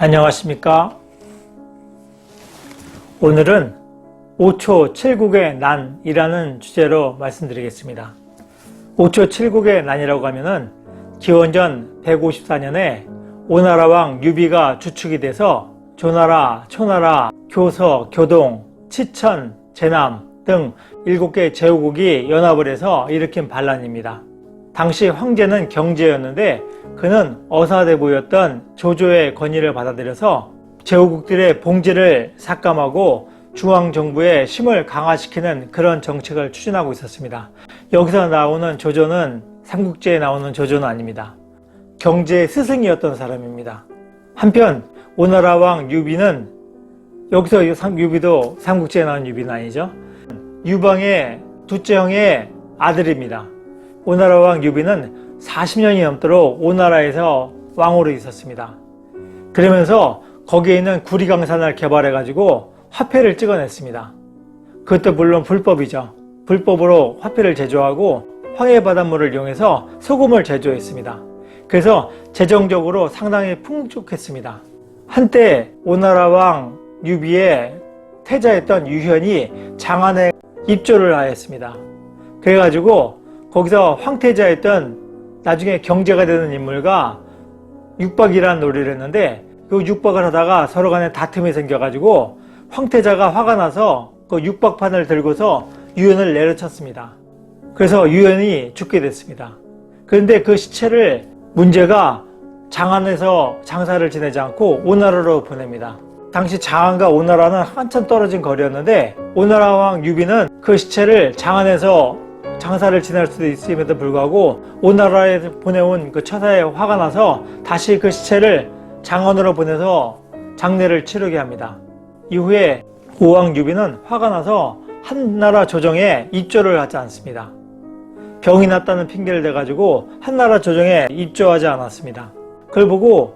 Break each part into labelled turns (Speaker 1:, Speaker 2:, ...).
Speaker 1: 안녕하십니까. 오늘은 5초 7국의 난이라는 주제로 말씀드리겠습니다. 5초 7국의 난이라고 하면은 기원전 154년에 오나라 왕 유비가 주축이 돼서 조나라, 초나라, 교서, 교동, 치천, 제남 등 7개 제후국이 연합을 해서 일으킨 반란입니다. 당시 황제는 경제였는데 그는 어사대부였던 조조의 건의를 받아들여서 제후국들의 봉제를 삭감하고 중앙정부의 힘을 강화시키는 그런 정책을 추진하고 있었습니다. 여기서 나오는 조조는 삼국지에 나오는 조조는 아닙니다. 경제의 스승이었던 사람입니다. 한편 오나라 왕 유비는 여기서 유비도 삼국지에 나온 유비는 아니죠. 유방의 둘째 형의 아들입니다. 오나라 왕 유비는 40년이 넘도록 오나라에서 왕으로 있었습니다. 그러면서 거기에 있는 구리강산을 개발해 가지고 화폐를 찍어냈습니다. 그것도 물론 불법이죠. 불법으로 화폐를 제조하고 황해 바닷물을 이용해서 소금을 제조했습니다. 그래서 재정적으로 상당히 풍족했습니다. 한때 오나라 왕 유비의 태자였던 유현이 장안에 입조를 하였습니다. 그래가지고 거기서 황태자였던 나중에 경제가 되는 인물과 육박이라는 놀이를 했는데 그 육박을 하다가 서로 간에 다툼이 생겨가지고 황태자가 화가 나서 그 육박판을 들고서 유연을 내려쳤습니다. 그래서 유연이 죽게 됐습니다. 그런데 그 시체를 문제가 장안에서 장사를 지내지 않고 오나라로 보냅니다. 당시 장안과 오나라는 한참 떨어진 거리였는데 오나라 왕 유비는 그 시체를 장안에서 장사를 지낼 수도 있음에도 불구하고 오나라에 보내온 그 처사에 화가 나서 다시 그 시체를 장안으로 보내서 장례를 치르게 합니다. 이후에 오왕 유비는 화가 나서 한나라 조정에 입조를 하지 않습니다. 병이 났다는 핑계를 대가지고 한나라 조정에 입조하지 않았습니다. 그걸 보고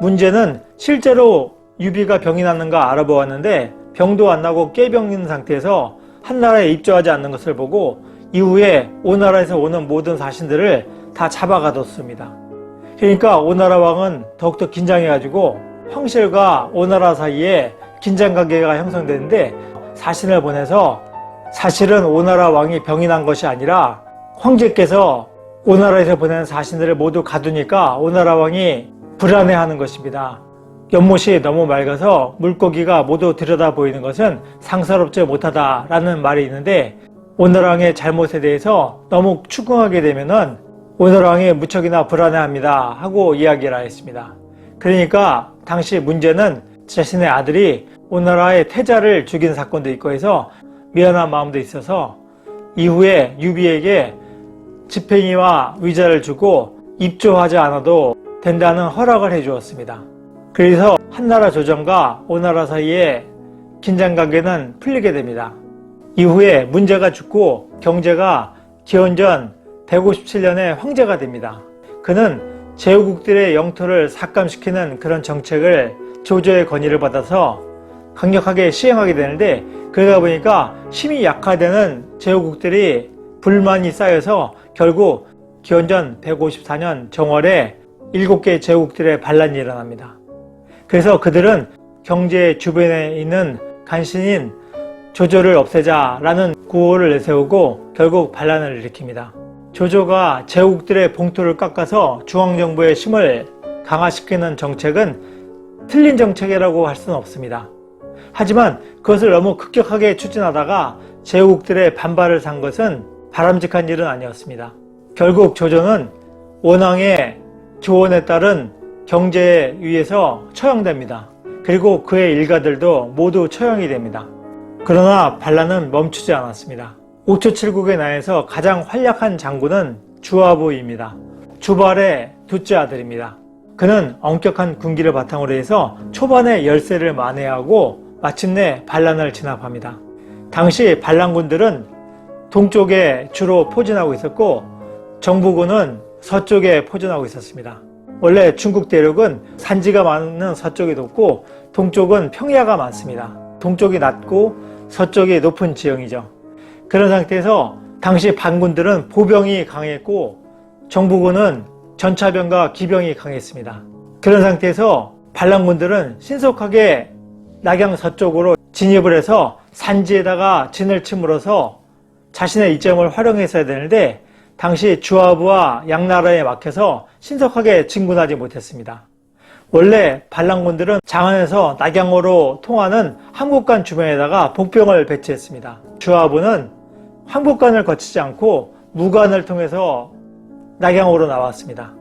Speaker 1: 문제는 실제로 유비가 병이 났는가 알아보았는데 병도 안 나고 깨병 있는 상태에서 한나라에 입조하지 않는 것을 보고 이후에 오나라에서 오는 모든 사신들을 다 잡아가뒀습니다. 그러니까 오나라 왕은 더욱더 긴장해가지고 황실과 오나라 사이에 긴장 관계가 형성되는데 사신을 보내서 사실은 오나라 왕이 병이 난 것이 아니라 황제께서 오나라에서 보낸 사신들을 모두 가두니까 오나라 왕이 불안해하는 것입니다. 연못이 너무 맑아서 물고기가 모두 들여다 보이는 것은 상사롭지 못하다라는 말이 있는데 왕의 잘못에 대해서 너무 추궁하게 되면은 왕이 무척이나 불안해합니다 하고 이야기를 하였습니다. 그러니까 당시 문제는 자신의 아들이 오나라의 태자를 죽인 사건도 있고 해서 미안한 마음도 있어서 이후에 유비에게 집행이와 위자를 주고 입조하지 않아도 된다는 허락을 해 주었습니다. 그래서 한나라 조정과 오나라 사이에 긴장 관계는 풀리게 됩니다. 이후에 문제가 죽고 경제가 기원전 157년에 황제가 됩니다. 그는 제후국들의 영토를 삭감시키는 그런 정책을 조조의 건의를 받아서 강력하게 시행하게 되는데 그러다 보니까 힘이 약화되는 제후국들이 불만이 쌓여서 결국 기원전 154년 정월에 7개 제국들의 반란이 일어납니다. 그래서 그들은 경제 주변에 있는 간신인 조조를 없애자라는 구호를 내세우고 결국 반란을 일으킵니다. 조조가 제국들의 봉투를 깎아서 중앙정부의 힘을 강화시키는 정책은 틀린 정책이라고 할 수는 없습니다. 하지만 그것을 너무 급격하게 추진하다가 제국들의 반발을 산 것은 바람직한 일은 아니었습니다. 결국 조조는 원왕의 조언에 따른 경제에 의해서 처형됩니다. 그리고 그의 일가들도 모두 처형이 됩니다. 그러나 반란은 멈추지 않았습니다. 5초 7국의 나에서 가장 활약한 장군은 주아부입니다. 주발의 둘째 아들입니다. 그는 엄격한 군기를 바탕으로 해서 초반에 열세를 만회하고 마침내 반란을 진압합니다. 당시 반란군들은 동쪽에 주로 포진하고 있었고 정부군은 서쪽에 포진하고 있었습니다. 원래 중국 대륙은 산지가 많은 서쪽이 높고 동쪽은 평야가 많습니다. 동쪽이 낮고 서쪽이 높은 지형이죠. 그런 상태에서 당시 반군들은 보병이 강했고 정부군은 전차병과 기병이 강했습니다. 그런 상태에서 반란군들은 신속하게 낙양 서쪽으로 진입을 해서 산지에다가 진을 침으로써 자신의 이점을 활용했어야 되는데 당시 주하부와 양나라에 막혀서 신속하게 진군하지 못했습니다. 원래 반란군들은 장안에서 낙양으로 통하는 한국간 주변에다가 복병을 배치했습니다. 주하부는 한국간을 거치지 않고 무간을 통해서 낙양으로 나왔습니다.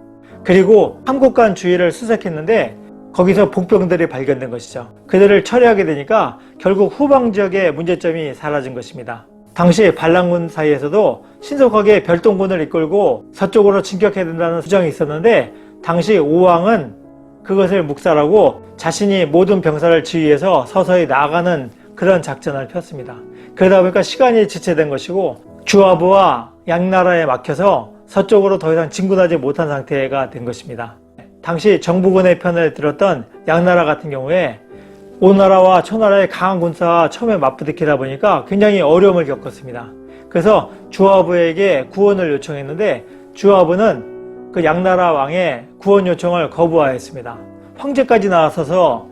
Speaker 1: 그리고 한국간 주위를 수색했는데 거기서 복병들이 발견된 것이죠. 그들을 처리하게 되니까 결국 후방 지역의 문제점이 사라진 것입니다. 당시 반란군 사이에서도 신속하게 별동군을 이끌고 서쪽으로 진격해야 된다는 수정이 있었는데 당시 오왕은 그것을 묵살하고 자신이 모든 병사를 지휘해서 서서히 나아가는 그런 작전을 폈습니다. 그러다 보니까 시간이 지체된 것이고 주하부와 양나라에 막혀서 서쪽으로 더 이상 진군하지 못한 상태가 된 것입니다. 당시 정부군의 편을 들었던 양나라 같은 경우에 오나라와 초나라의 강한 군사와 처음에 맞부딪히다 보니까 굉장히 어려움을 겪었습니다. 그래서 주하부에게 구원을 요청했는데 주하부는 그 양나라 왕의 구원 요청을 거부하였습니다. 황제까지 나서서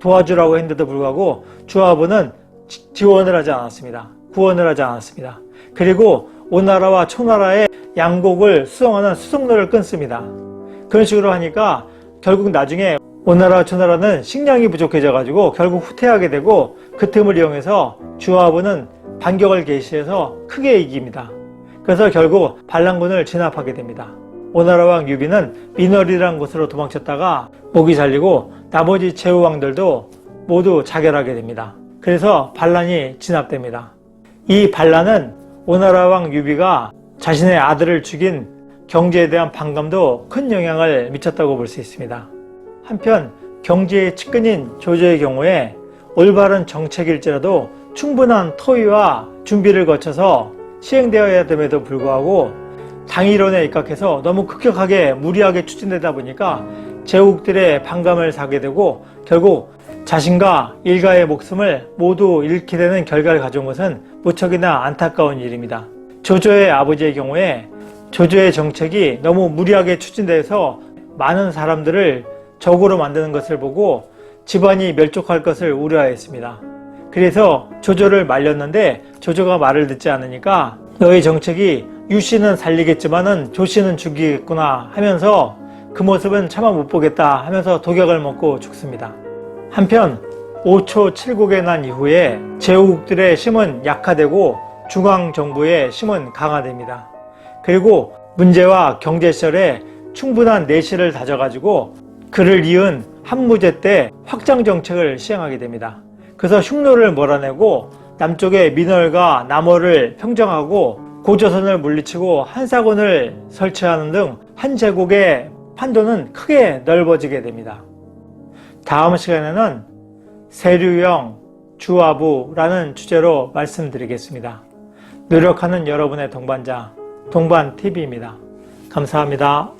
Speaker 1: 도와주라고 했는데도 불구하고 주하부는 지- 지원을 하지 않았습니다. 구원을 하지 않았습니다. 그리고 오나라와 초나라의 양곡을 수송하는 수송로를 끊습니다. 그런 식으로 하니까 결국 나중에 오나라 초나라는 식량이 부족해져 가지고 결국 후퇴하게 되고 그 틈을 이용해서 주하부는 반격을 개시해서 크게 이깁니다. 그래서 결국 반란군을 진압하게 됩니다. 오나라 왕 유비는 미너리라는 곳으로 도망쳤다가 목이 잘리고 나머지 제후 왕들도 모두 자결하게 됩니다. 그래서 반란이 진압됩니다. 이 반란은 오나라 왕 유비가 자신의 아들을 죽인 경제에 대한 반감도 큰 영향을 미쳤다고 볼 수 있습니다. 한편 경제의 측근인 조조의 경우에 올바른 정책일지라도 충분한 토의와 준비를 거쳐서 시행되어야 됨에도 불구하고 당이론에 입각해서 너무 급격하게 무리하게 추진되다 보니까 제국들의 반감을 사게 되고 결국 자신과 일가의 목숨을 모두 잃게 되는 결과를 가져온 것은 무척이나 안타까운 일입니다. 조조의 아버지의 경우에 조조의 정책이 너무 무리하게 추진돼서 많은 사람들을 적으로 만드는 것을 보고 집안이 멸족할 것을 우려하였습니다. 그래서 조조를 말렸는데 조조가 말을 듣지 않으니까 너의 정책이 유 씨는 살리겠지만은 조 씨는 죽이겠구나 하면서 그 모습은 차마 못 보겠다 하면서 독약을 먹고 죽습니다. 한편 5초 7국에 난 이후에 제후국들의 힘은 약화되고 중앙정부의 힘은 강화됩니다. 그리고 문제와 경제 시절에 충분한 내실을 다져가지고 그를 이은 한무제 때 확장 정책을 시행하게 됩니다. 그래서 흉노를 몰아내고 남쪽의 민월과 남월을 평정하고 고조선을 물리치고 한사군을 설치하는 등 한 제국의 판도는 크게 넓어지게 됩니다. 다음 시간에는 세류형 주화부라는 주제로 말씀드리겠습니다. 노력하는 여러분의 동반자 동반TV입니다. 감사합니다.